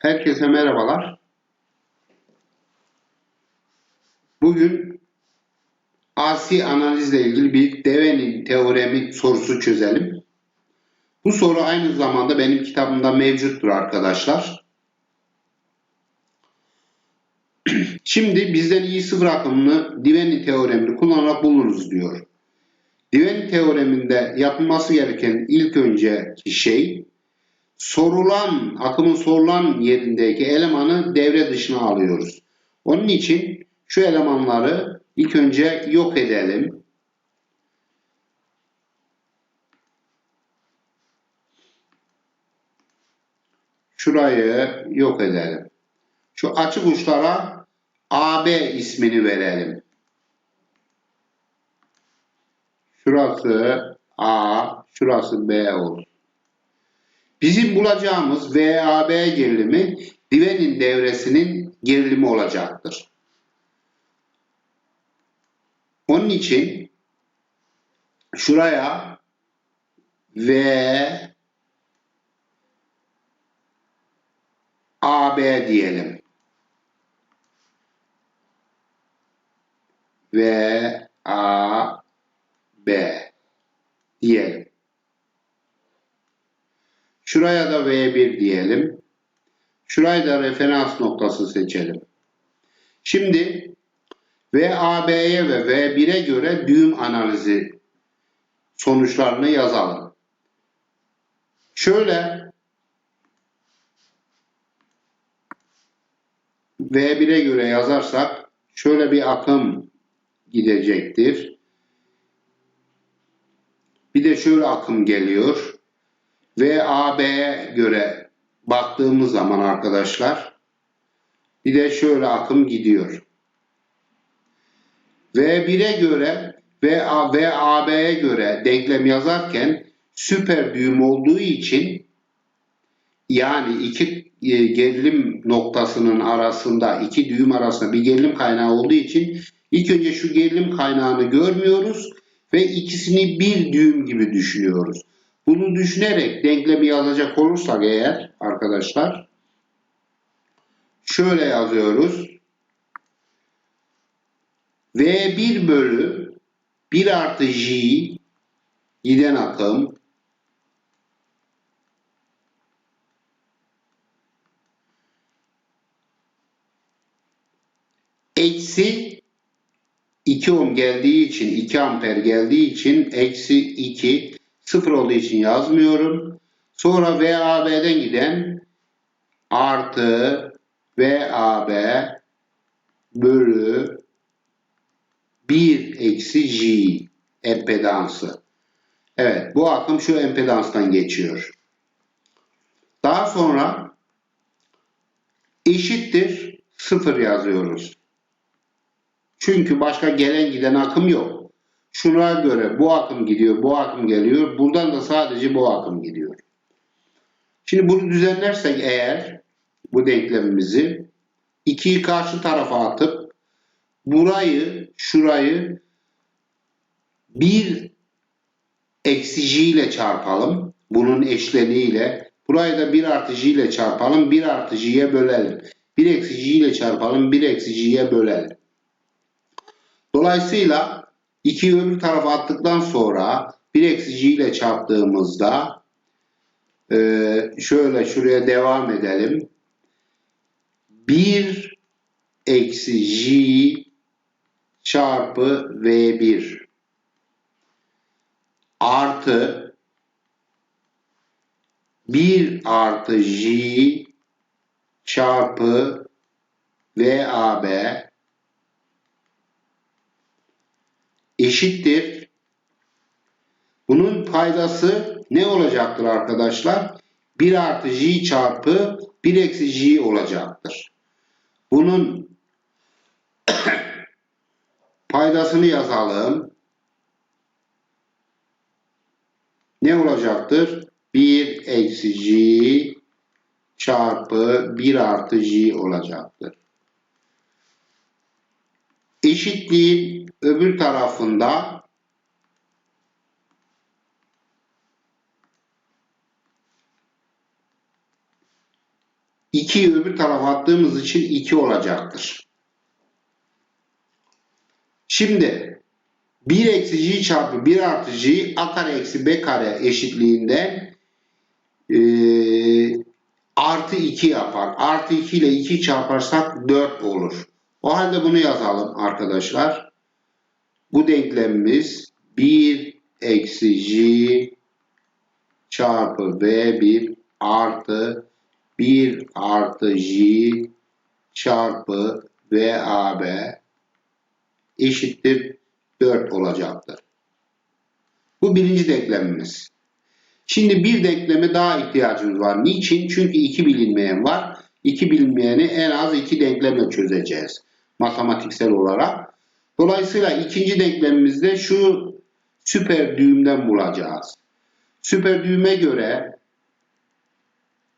Herkese merhabalar. Bugün asi analizle ilgili bir Devenin teoremi sorusu çözelim. Bu soru aynı zamanda benim kitabımda mevcuttur arkadaşlar. Şimdi bizden iyi sıfır akımını Devenin teoremini kullanarak buluruz diyor. Devenin teoreminde yapılması gereken ilk önceki şey sorulan, akımın sorulan yerindeki elemanı devre dışına alıyoruz. Onun için şu elemanları ilk önce yok edelim. Şurayı yok edelim. Şu açık uçlara AB ismini verelim. Şurası A, şurası B olsun. Bizim bulacağımız VAB gerilimi Divenin devresinin gerilimi olacaktır. Onun için şuraya V AB diyelim. V A B diyelim. Şuraya da V1 diyelim. Şurayı da referans noktası seçelim. Şimdi VAB'ye ve V1'e göre düğüm analizi sonuçlarını yazalım. Şöyle V1'e göre yazarsak şöyle bir akım gidecektir. Bir de şöyle akım geliyor. VAB'ye göre baktığımız zaman arkadaşlar bir de şöyle akım gidiyor. V1'e göre ve VAB'ye göre denklem yazarken süper düğüm olduğu için yani iki e, gerilim noktasının arasında iki düğüm arasında bir gerilim kaynağı olduğu için ilk önce şu gerilim kaynağını görmüyoruz ve ikisini bir düğüm gibi düşünüyoruz. Bunu düşünerek denklemi yazacak olursak eğer arkadaşlar şöyle yazıyoruz. V1 bölü 1 artı J giden akım eksi 2 ohm geldiği için 2 amper geldiği için eksi 2 0 olduğu için yazmıyorum. Sonra VAB'den giden artı VAB bölü 1 eksi J empedansı. Evet bu akım şu empedanstan geçiyor. Daha sonra eşittir 0 yazıyoruz. Çünkü başka gelen giden akım yok. Şuna göre bu akım gidiyor, bu akım geliyor. Buradan da sadece bu akım gidiyor. Şimdi bunu düzenlersek eğer bu denklemimizi 2'yi karşı tarafa atıp burayı, şurayı bir eksi j ile çarpalım. Bunun eşleniğiyle. Burayı da 1 artı j ile çarpalım. 1 artı j'ye bölelim. 1 eksi j ile çarpalım. 1 eksi j'ye bölelim. Dolayısıyla 2'yi öbür tarafa attıktan sonra 1 eksi j ile çarptığımızda e, şöyle şuraya devam edelim. 1 eksi j çarpı v1 artı 1 artı j çarpı VAB eşittir. Bunun paydası ne olacaktır arkadaşlar? 1 artı j çarpı 1 eksi j olacaktır. Bunun paydasını yazalım. Ne olacaktır? 1 eksi j çarpı 1 artı j olacaktır. Eşitliğin öbür tarafında 2'yi öbür tarafa attığımız için 2 olacaktır. Şimdi 1 eksi j çarpı 1 artı j a kare eksi b kare eşitliğinde e, artı 2 yapar. Artı 2 ile 2 çarparsak 4 olur. O halde bunu yazalım arkadaşlar. Bu denklemimiz 1 eksi j çarpı v1 artı 1 artı j çarpı vab eşittir 4 olacaktır. Bu birinci denklemimiz. Şimdi bir denkleme daha ihtiyacımız var. Niçin? Çünkü iki bilinmeyen var. İki bilinmeyeni en az iki denklemle çözeceğiz. Matematiksel olarak. Dolayısıyla ikinci denklemimizde şu süper düğümden bulacağız. Süper düğüme göre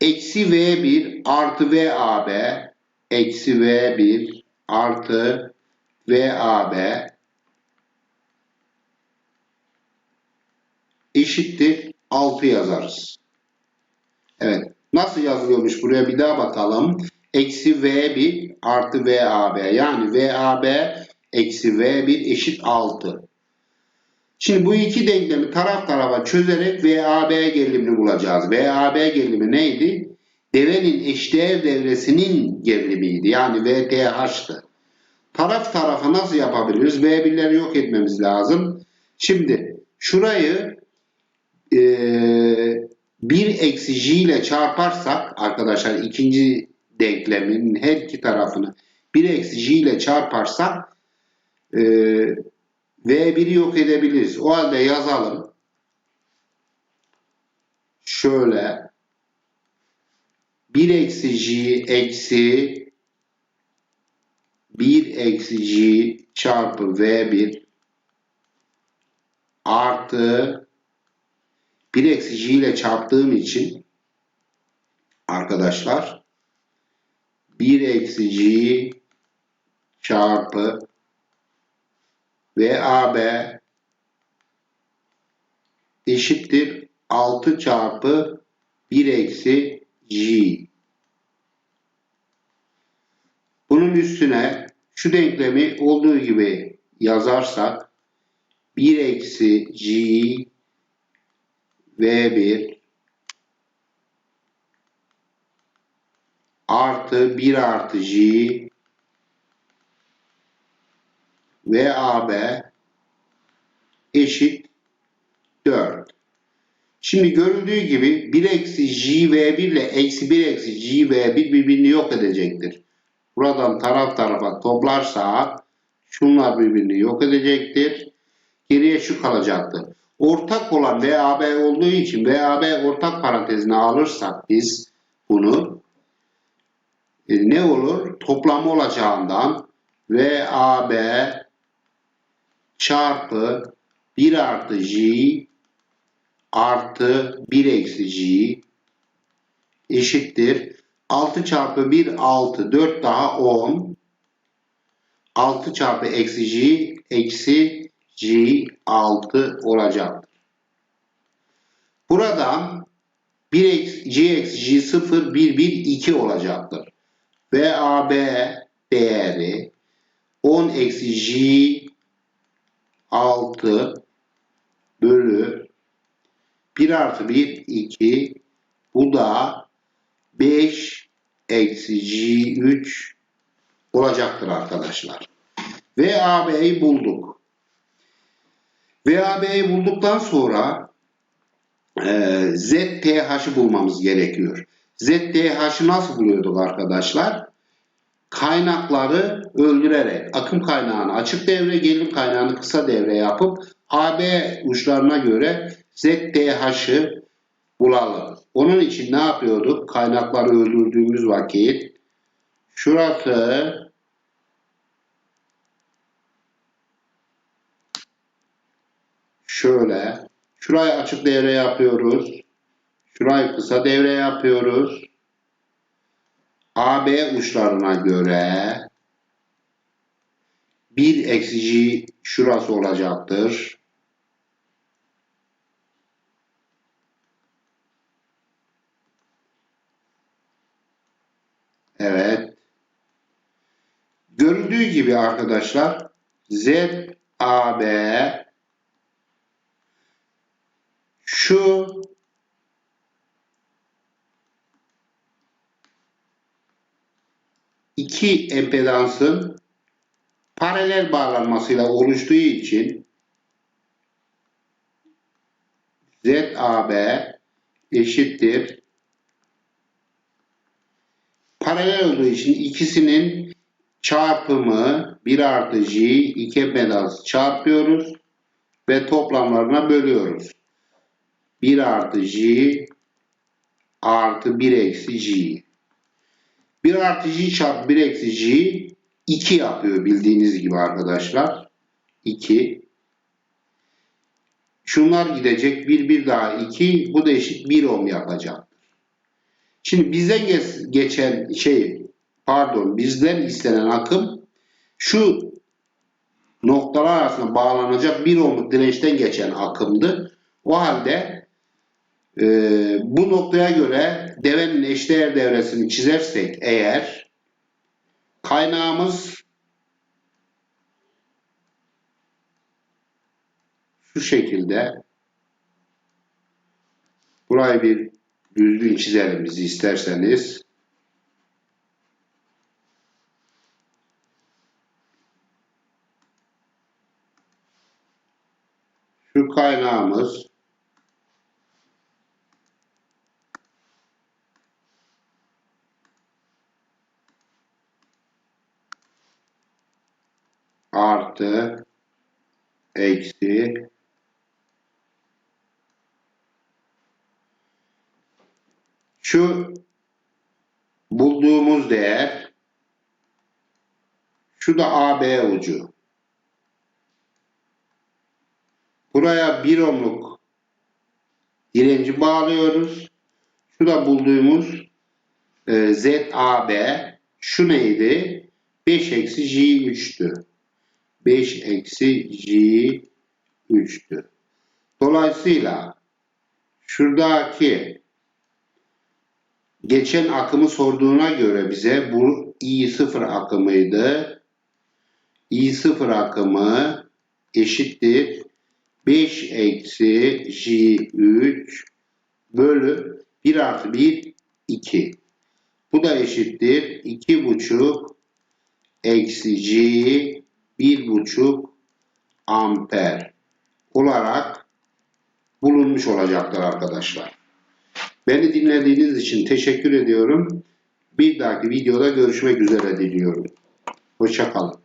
eksi V1 artı VAB eksi V1 artı VAB eşittir 6 yazarız. Evet. Nasıl yazılıyormuş buraya bir daha bakalım. Eksi V1 artı VAB yani VAB eksi V1 eşit 6. Şimdi bu iki denklemi taraf tarafa çözerek VAB gerilimini bulacağız. VAB gerilimi neydi? Devenin eşdeğer devresinin gerilimiydi. Yani VTH'tı. Taraf tarafa nasıl yapabiliriz? V1'leri yok etmemiz lazım. Şimdi şurayı e, 1 eksi j ile çarparsak arkadaşlar ikinci denklemin her iki tarafını 1 eksi j ile çarparsak e, V1'i yok edebiliriz. O halde yazalım. Şöyle 1 eksi j eksi 1 eksi j çarpı V1 artı 1 eksi j ile çarptığım için arkadaşlar 1 eksi j çarpı VAB eşittir 6 çarpı 1 eksi J. Bunun üstüne şu denklemi olduğu gibi yazarsak 1 eksi J V1 artı 1 artı J VAB eşit 4. Şimdi görüldüğü gibi 1 eksi JV1 ile eksi 1 eksi JV1 birbirini yok edecektir. Buradan taraf tarafa toplarsak şunlar birbirini yok edecektir. Geriye şu kalacaktır. Ortak olan VAB olduğu için VAB ortak parantezine alırsak biz bunu ne olur? Toplamı olacağından VAB çarpı 1 artı j artı 1 eksi j eşittir. 6 çarpı 1 6 4 daha 10 6 çarpı eksi j eksi j 6 olacaktır. Buradan 1 eksi, j eksi j 0 1 1 2 olacaktır. VAB değeri 10 eksi j 6 bölü 1 artı 1 2 bu da 5 eksi G3 olacaktır arkadaşlar. VAB'yi bulduk. VAB'yi bulduktan sonra e, ZTH'ı bulmamız gerekiyor. ZTH'ı nasıl buluyorduk arkadaşlar? kaynakları öldürerek akım kaynağını açık devre, gerilim kaynağını kısa devre yapıp AB uçlarına göre ZTH'ı bulalım. Onun için ne yapıyorduk? Kaynakları öldürdüğümüz vakit şurası şöyle şurayı açık devre yapıyoruz. Şurayı kısa devre yapıyoruz. AB uçlarına göre bir eksici şurası olacaktır. Evet. Görüldüğü gibi arkadaşlar ZAB şu iki empedansın paralel bağlanmasıyla oluştuğu için ZAB eşittir. Paralel olduğu için ikisinin çarpımı 1 artı J 2 empedans çarpıyoruz ve toplamlarına bölüyoruz. 1 artı J artı 1 eksi J. 1 artı J çarpı 1 eksi J 2 yapıyor bildiğiniz gibi arkadaşlar. 2 Şunlar gidecek. 1 1 daha 2. Bu da eşit 1 ohm yapacak. Şimdi bizden ge- geçen şey pardon bizden istenen akım şu noktalar arasında bağlanacak 1 ohmluk dirençten geçen akımdı. O halde e, bu noktaya göre devenin eşdeğer devresini çizersek eğer kaynağımız şu şekilde burayı bir düzgün çizelim bizi isterseniz. Şu kaynağımız artı eksi şu bulduğumuz değer şu da AB ucu. Buraya 1 ohmluk direnci bağlıyoruz. Şu da bulduğumuz e, ZAB şu neydi? 5 eksi J3'tü. 5 eksi J3'tü. Dolayısıyla şuradaki geçen akımı sorduğuna göre bize bu I0 akımıydı. I0 akımı eşittir 5 eksi J3 bölü 1 artı 1 2. Bu da eşittir 2,5 eksi J 1,5 amper olarak bulunmuş olacaktır arkadaşlar. Beni dinlediğiniz için teşekkür ediyorum. Bir dahaki videoda görüşmek üzere diliyorum. Hoşçakalın.